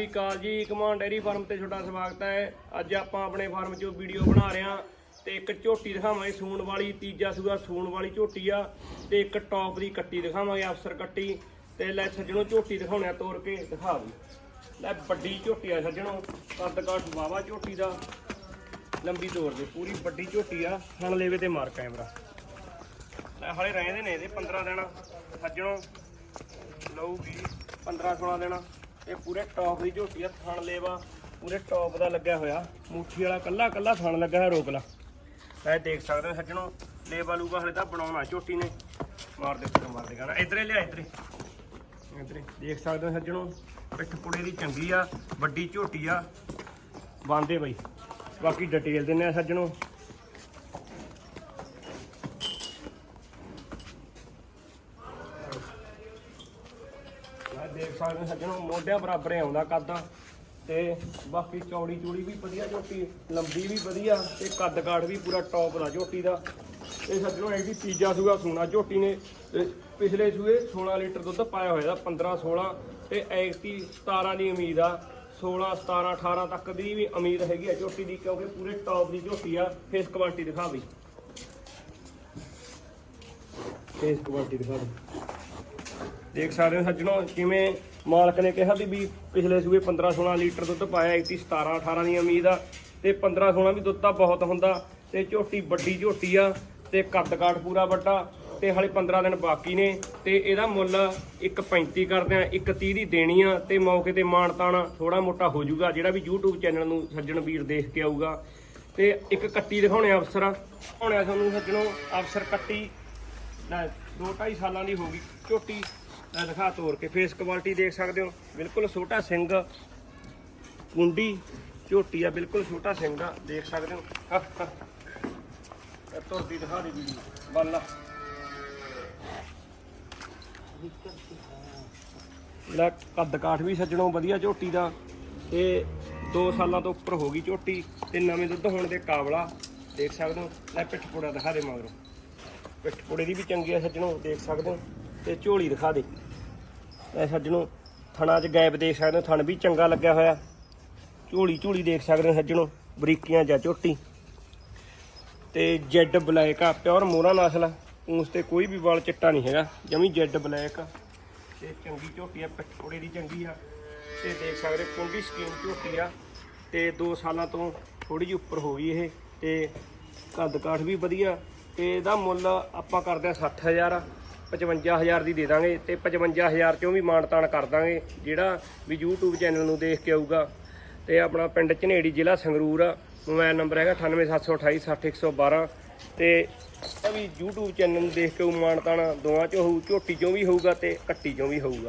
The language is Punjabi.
ਸਤਿ ਸ਼੍ਰੀ ਅਕਾਲ ਜੀ ਕਮਾਨ ਡੈਰੀ ਫਾਰਮ ਤੇ ਤੁਹਾਡਾ ਸਵਾਗਤ ਹੈ। ਅੱਜ ਆਪਾਂ ਆਪਣੇ ਫਾਰਮ 'ਚੋਂ ਵੀਡੀਓ ਬਣਾ ਰਹੇ ਹਾਂ ਤੇ ਇੱਕ ਝੋਟੀ ਦਿਖਾਵਾਂਗੇ, ਸੂਣ ਵਾਲੀ, ਤੀਜਾ ਸੂਆ ਸੂਣ ਵਾਲੀ ਝੋਟੀ ਆ ਤੇ ਇੱਕ ਟੌਪ ਦੀ ਕੱਟੀ ਦਿਖਾਵਾਂਗੇ, ਅਫਸਰ ਕੱਟੀ। ਤੇ ਲੈ ਸੱਜਣੋ, ਝੋਟੀ ਦਿਖਾਉਣੇ ਆ ਤੋੜ ਕੇ, ਦਿਖਾ ਵੀ ਲੈ ਵੱਡੀ ਝੋਟੀ ਆ ਸੱਜਣੋ ਕੱਦ ਕਾਠ ਵਾਵਾ ਝੋਟੀ ਦਾ। ਲੰਬੀ ਤੋੜ ਦੇ, ਪੂਰੀ ਵੱਡੀ ਝੋਟੀ ਆ ਹਣ ਲੇਵੇ ਤੇ ਮਾਰ ਕੈਮਰਾ। ਲੈ ਹਾਲੇ ਰਹਿੰਦੇ ਨੇ ਇਹਦੇ 15 ਦਿਨ। ਸੱਜਣੋ, ਲਊਗੀ 15 16 ਦਿਨ। ਇਹ ਪੂਰੇ ਟੌਪ ਦੀ ਝੋਟੀ ਆ, ਥਣ ਲੇਵਾ, ਪੂਰੇ ਟੌਪ ਦਾ ਲੱਗਿਆ ਹੋਇਆ। ਮੁੱਠੀ ਵਾਲਾ ਕੱਲਾ ਕੱਲਾ ਥਣ ਲੱਗਾ ਹੋਇਆ ਰੋਕ ਲਾ ਇਹ ਦੇਖ ਸਕਦੇ ਹੋ ਸੱਜਣੋ, ਲੇਵਾ ਲੂਗਾ ਹਲੇ ਤਾਂ ਬਣਾਉਣਾ ਝੋਟੀ ਨੇ। ਮਾਰ ਦੇ, ਫਿਰ ਮਾਰ ਦੇ ਗਾਣਾ। ਇਧਰੇ ਲਿਆ, ਇਧਰੇ। ਇਧਰੇ। ਦੇਖ ਸਕਦੇ ਹੋ ਸੱਜਣੋ, ਪਿੱਠ ਪੁੜੇ ਦੀ ਚੰਗੀ ਆ, ਵੱਡੀ ਝੋਟੀ ਆ। ਬੰਦੇ ਬਈ। ਬਾਕੀ ਡਿਟੇਲ ਦਿੰਨੇ ਆ ਸੱਜਣੋ। ਦੇਖ ਸਕਦੇ ਸੱਜਣੋ, ਮੋਢਿਆਂ ਬਰਾਬਰ ਆਉਂਦਾ ਕੱਦ। ਤੇ ਬਾਕੀ ਚੌੜੀ ਚੂੜੀ ਵੀ ਵਧੀਆ, ਝੋਟੀ ਲੰਬੀ ਵੀ ਵਧੀਆ, ਤੇ ਕੱਦ ਕਾਠ ਵੀ ਪੂਰਾ ਟੌਪ ਦਾ ਝੋਟੀ ਦਾ। ਇਹ ਸੱਜਣੋ ਐਡੀ ਤੀਜਾ ਸੂਆ ਸੂਣਾ ਝੋਟੀ ਨੇ ਪਿਛਲੇ ਸੂਏ 16 ਲੀਟਰ ਦੁੱਧ ਪਾਇਆ ਹੋਇਆ ਦਾ 15 16 ਤੇ ਐਕਟੀ 17 ਦੀ ਉਮੀਦ ਆ। 16 17 18 ਤੱਕ ਦੀ ਵੀ ਉਮੀਦ ਹੈਗੀ ਆ ਝੋਟੀ ਦੀ, ਕਿਉਂਕਿ ਪੂਰੇ ਟੌਪ ਦੀ ਝੋਟੀ ਆ। ਫੇਸ ਕੁਆਲਿਟੀ ਦਿਖਾ ਬਈ ਫੇਸ ਕੁਆਲਿਟੀ ਦਿਖਾ ਬਈ ਦੇਖ ਸਕਦੇ ਹੋ ਸੱਜਣੋ, ਕਿਵੇਂ ਮਾਲਕ ਨੇ ਕਿਹਾ ਵੀ ਪਿਛਲੇ ਸੂਏ 15 16 ਲੀਟਰ ਦੁੱਧ ਪਾਇਆ ਇਤੀ 17 18 ਦੀ ਉਮੀਦ ਆ। ਤੇ 15 16 ਵੀ ਦੁੱਧ ਤਾਂ ਬਹੁਤ ਹੁੰਦਾ। ਤੇ ਝੋਟੀ ਵੱਡੀ ਝੋਟੀ ਆ, ਤੇ ਕੱਦ ਕਾਠ ਪੂਰਾ ਵੱਡਾ, ਤੇ ਹਾਲੇ 15 ਦਿਨ ਬਾਕੀ ਨੇ। ਤੇ ਇਹਦਾ ਮੁੱਲ 1.35 ਕਰਦੇ ਆ 1.30 ਦੀ ਦੇਣੀ ਆ। ਤੇ ਮੌਕੇ ਤੇ ਮਾਣ ਤਾਣਾ ਥੋੜਾ ਮੋਟਾ ਹੋ ਜਾਊਗਾ, ਜਿਹੜਾ ਵੀ YouTube ਚੈਨਲ ਨੂੰ ਸੱਜਣ ਵੀਰ ਦੇਖ ਕੇ ਆਊਗਾ। ਤੇ ਇੱਕ ਕੱਟੀ ਦਿਖਾਉਣੇ ਅਫਸਰ। ਦਿਖਾਉਣੇ ਆ ਤੁਹਾਨੂੰ ਸੱਜਣੋ, ਅਫਸਰ ਕੱਟੀ, ਲੈ 2.5 ਸਾਲਾਂ ਦੀ ਹੋ ਗਈ। ਝੋਟੀ ਇਹ ਦਿਖਾ ਤੋੜ ਕੇ ਫੇਸ ਕੁਆਲਿਟੀ ਦੇਖ ਸਕਦੇ ਹੋ। ਬਿਲਕੁਲ ਛੋਟਾ ਸਿੰਘ ਕੁੰਡੀ ਝੋਟੀ ਆ ਬਿਲਕੁਲ ਛੋਟਾ ਸਿੰਘ ਆ ਦੇਖ ਸਕਦੇ ਹੋ। ਆਹ, ਇਹ ਤੁਰਦੀ ਦਿਖਾ ਦੇ ਵੀਡੀਓ। ਬੱਲਾ ਲੈ। ਕੱਦ ਕਾਠ ਵੀ ਸੱਜਣੋਂ ਵਧੀਆ ਝੋਟੀ ਦਾ। ਤੇ 2 ਸਾਲਾਂ ਤੋਂ ਉੱਪਰ ਹੋ ਗਈ ਝੋਟੀ ਤੇ ਨਵੇਂ ਦੁੱਧ ਹੋਣ ਦੇ ਕਾਬਲਾ। ਦੇਖ ਸਕਦੇ ਹੋ। ਲੈ ਪਿੱਠ ਪੋੜਾ ਦਿਖਾ ਦੇ ਮਗਰੋਂ। ਪਿੱਠ ਪੋੜੇ ਦੀ ਵੀ ਚੰਗੀ ਆ ਸੱਜਣੋ ਦੇਖ ਸਕਦੇ ਹੋ। ਤੇ ਝੋਲੀ ਦਿਖਾ ਦੇ। ਇਹ ਸੱਜਣੋ, ਥਣਾ 'ਚ ਗੈਪ ਦੇਖ ਸਕਦੇ ਹੋ, ਥਣ ਵੀ ਚੰਗਾ ਲੱਗਿਆ ਹੋਇਆ। ਝੋਲੀ ਝੋਲੀ ਦੇਖ ਸਕਦੇ ਹੋ ਸੱਜਣੋ, ਬਰੀਕੀਆਂ ਜਾਂ ਝੋਟੀ। ਤੇ ਜੈਡ ਬਲੈਕ ਆ, ਪਿਓਰ ਮੋਰਾ ਨਸਲ। ਆ ਉਸ ਤੇ ਕੋਈ ਵੀ ਵਾਲ ਚਿੱਟਾ ਨਹੀਂ ਹੈਗਾ, ਜਮੀ ਜੈਡ ਬਲੈਕ ਆ। ਤੇ ਚੰਗੀ ਝੋਟੀ ਆ ਪਿੱਠ ਦੀ ਚੰਗੀ ਆ। ਤੇ ਦੇਖ ਸਕਦੇ ਕੁੰਡੀ ਸਕੀਮ ਝੋਟੀ ਆ। ਤੇ 2 ਸਾਲਾਂ ਤੋਂ ਥੋੜੀ ਜਿਹੀ ਉੱਪਰ ਹੋ ਗਈ ਇਹ। ਤੇ ਕੱਦ ਕਾਠ ਵੀ ਵਧੀਆ। ਤੇ ਇਹਦਾ ਮੁੱਲ ਆਪਾਂ ਕਰਦੇ ਆ। 60000 55000 ਦੀ ਦੇ ਦਾਂਗੇ ਤੇ 55000 ਚੋਂ ਵੀ ਮਾਨਤਾਨ ਕਰ ਦਾਂਗੇ, ਜਿਹੜਾ ਵੀ YouTube ਚੈਨਲ ਨੂੰ ਦੇਖ ਕੇ ਆਊਗਾ। ਤੇ ਆਪਣਾ ਪਿੰਡ ਝਨੇੜੀ ਜ਼ਿਲ੍ਹਾ ਸੰਗਰੂਰ ਆ, ਮੋਬਾਈਲ ਨੰਬਰ ਹੈਗਾ 98728 60112 ਤੇ ਇਹ ਵੀ YouTube ਚੈਨਲ ਨੂੰ ਦੇਖ ਕੇ ਉਹ ਮਾਨਤਾਨ ਦੋਵਾਂ ਚੋਂ ਹੋਊ, ਝੋਟੀ ਚੋਂ ਵੀ ਹੋਊਗਾ ਤੇ ਕੱਟੀ ਚੋਂ ਵੀ ਹੋਊਗਾ।